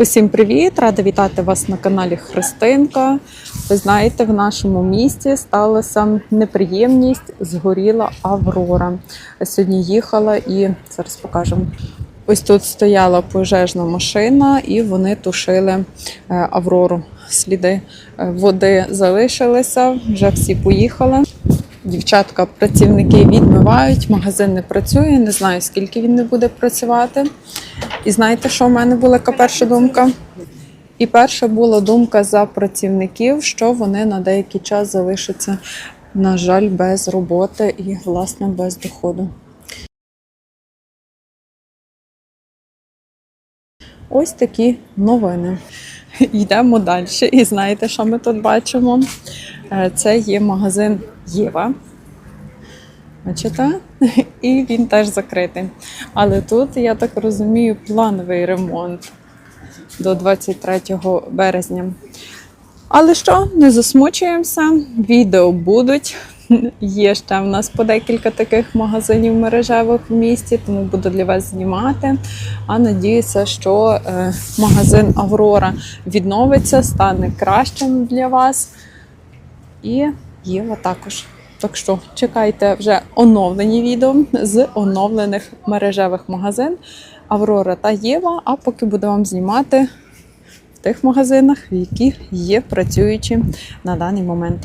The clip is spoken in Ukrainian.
Усім привіт! Рада вітати вас на каналі Христинка. Ви знаєте, в нашому місті сталася неприємність, згоріла Аврора. Сьогодні їхала і зараз покажемо. Ось тут стояла пожежна машина, і вони тушили е, Аврору. Сліди е, води залишилися, вже всі поїхали. Дівчатка, працівники відмивають, магазин не працює, не знаю, скільки він не буде працювати. І знаєте, що в мене була яка перша думка? І перша була думка за працівників, що вони на деякий час залишаться, на жаль, без роботи і, власне, без доходу. Ось такі новини. Йдемо далі. І знаєте, що ми тут бачимо? Е, Це є магазин Єва. Бачите? І він теж закритий. Але тут, я так розумію, плановий ремонт до 23 березня. Але що, не засмучуємося, відео будуть. Є ще в нас по декілька таких магазинів мережевих в місті, тому буду для вас знімати. А надіюся, що е, магазин Аврора відновиться, стане кращим для вас. І Єва також. Так що чекайте вже оновлені відео з оновлених мережевих магазин Аврора та Єва. А поки буду вам знімати в тих магазинах, яких є працюючі на даний момент.